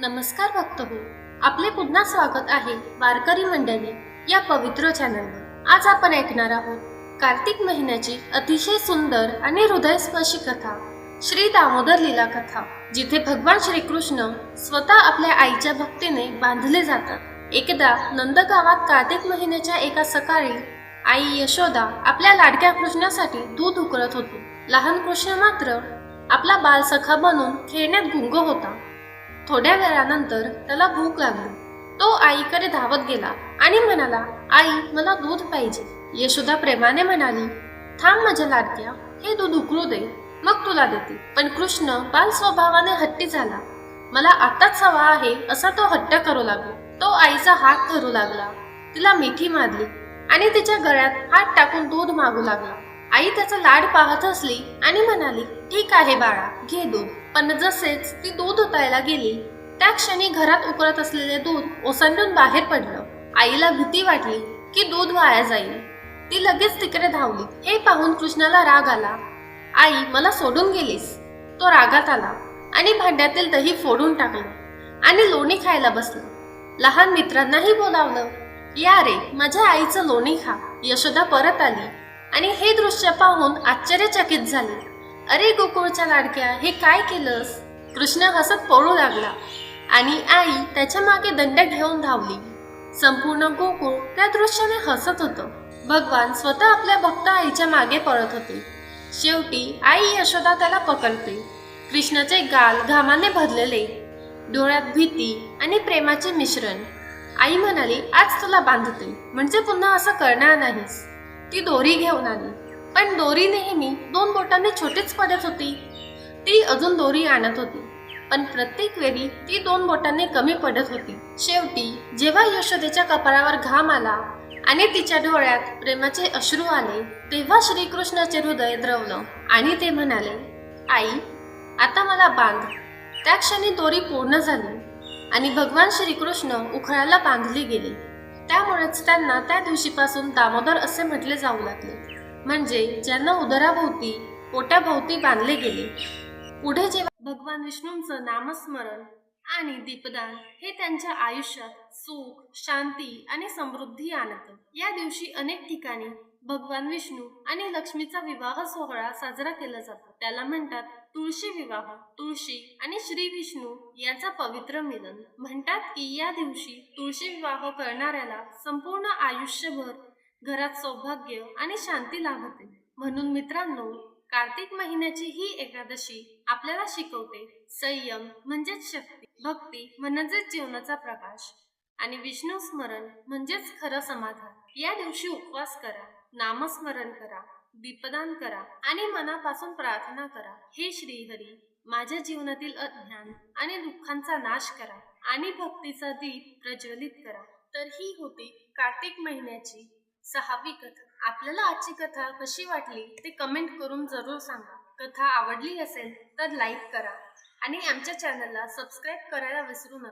नमस्कार भक्त हो आपले पुन्हा स्वागत आहे वारकरी मंडळी या पवित्र चॅनलवर आज आपण ऐकणार आहोत कार्तिक महिन्याची अतिशय सुंदर आणि हृदयस्पर्शी कथा श्री दामोदर लीला कथा जिथे भगवान श्रीकृष्ण स्वतः आपल्या आईच्या भक्तीने बांधले जातात. एकदा नंदगावात कार्तिक महिन्याच्या एका सकाळी आई यशोदा आपल्या लाडक्या कृष्णासाठी दूध उकळत होती. लहान कृष्ण मात्र आपला बालसखा बनून खेळण्यात गुंग होता. थोड्या वेळानंतर त्याला भूक लागली. तो आईकडे धावत गेला आणि म्हणाला आई मला दूध पाहिजे. यशोदा प्रेमाने म्हणाली थांब माझ्या लाडक्या हे दूध उकळू दे मग तुला देते. पण कृष्ण बाल स्वभावाने हट्टी झाला. मला आताच हवा आहे असा तो हट्ट करू लागला. तो आईचा हात धरू लागला. तिला मिठी मारली आणि तिच्या गळ्यात हात टाकून दूध मागू लागला. आई त्याचा लाड पाहत असली आणि म्हणाली ठीक आहे बाळा घे दूध. पण जसेच ती दूध उतायला गेली त्या क्षणी घरात उकळत असलेले दूध ओसंडून बाहेर पडलं. आईला भीती वाटली की दूध वाया जाईल. ती लगेच तिकडे धावली. हे पाहून कृष्णाला राग आला. आई मला सोडून गेलीस. तो रागात आला आणि भांड्यातील दही फोडून टाकलं आणि लोणी खायला बसलं. लहान मित्रांनाही बोलावलं. या रे माझ्या आईचं लोणी खा. यशोदा परत आली आणि हे दृश्य पाहून आश्चर्यचकित झाले. अरे गोकुळच्या लाडक्या हे काय केलंस? कृष्ण हसत पळू लागला आणि आई त्याच्यामागे दंड घेऊन धावली. संपूर्ण गोकुळ त्या दृश्याने हसत होतं. भगवान स्वतः आपल्या भक्त आईच्या मागे पळत होते. शेवटी आई यशोदा त्याला पकडते. कृष्णाचे गाल घामाने भरलेले डोळ्यात भीती आणि प्रेमाचे मिश्रण. आई म्हणाली आज तुला बांधते. म्हणजे पुन्हा असं करणार नाहीस. ती दोरी घेऊन आली. पण दोरी नेहमी दोन बोटांनी छोटीच पडत होती. ती अजून दोरी आणत होती. पण प्रत्येक वेळी ती दोन बोटांनी कमी पडत होती. शेवटी जेव्हा यशोदेच्या कपाळावर घाम आला आणि तिच्या डोळ्यात प्रेमाचे अश्रू आले तेव्हा श्रीकृष्णाचे हृदय द्रवलं आणि ते म्हणाले आई आता मला बांध. त्या क्षणी दोरी पूर्ण झाली आणि भगवान श्रीकृष्ण उखळाला बांधली गेले. त्यामुळेच त्यांना त्या दिवशीपासून दामोदर असे म्हटले जाऊ लागले. म्हणजे ज्यांना उदराभोवती पोटाभोवती बांधले गेले. पुढे जेव्हा भगवान विष्णूंचं नामस्मरण आणि दीपदान हे त्यांच्या आयुष्यात सुख शांती आणि समृद्धी आणतं. या दिवशी अनेक ठिकाणी भगवान विष्णू आणि लक्ष्मीचा विवाह सोहळा साजरा केला जातो. त्याला म्हणतात तुळशी विवाह. तुळशी आणि श्री विष्णू यांचा पवित्र मिलन. म्हणतात की या दिवशी तुळशी विवाह करणाऱ्याला संपूर्ण आयुष्यभर घरात सौभाग्य आणि शांती लाभते. म्हणून मित्रांनो कार्तिक महिन्याची ही एकादशी आपल्याला शिकवते. संयम म्हणजेच शक्ती भक्ती म्हणजेच जीवनाचा प्रकाश आणि विष्णू स्मरण म्हणजेच खरं समाधान. या दिवशी उपवास करा. नामस्मरण करा दीपदान करा आणि मनापासून प्रार्थना करा. हे श्रीहरी माझ्या जीवनातील अज्ञान आणि दुःखांचा नाश करा आणि भक्तीचा दीप प्रज्वलित करा. तर ही होती कार्तिक महिन्याची सहावी कथा. आपल्याला आजची कथा कशी वाटली ते कमेंट करून जरूर सांगा. कथा आवडली असेल तर लाईक करा आणि आमच्या चॅनलला सबस्क्राईब करायला विसरू नका.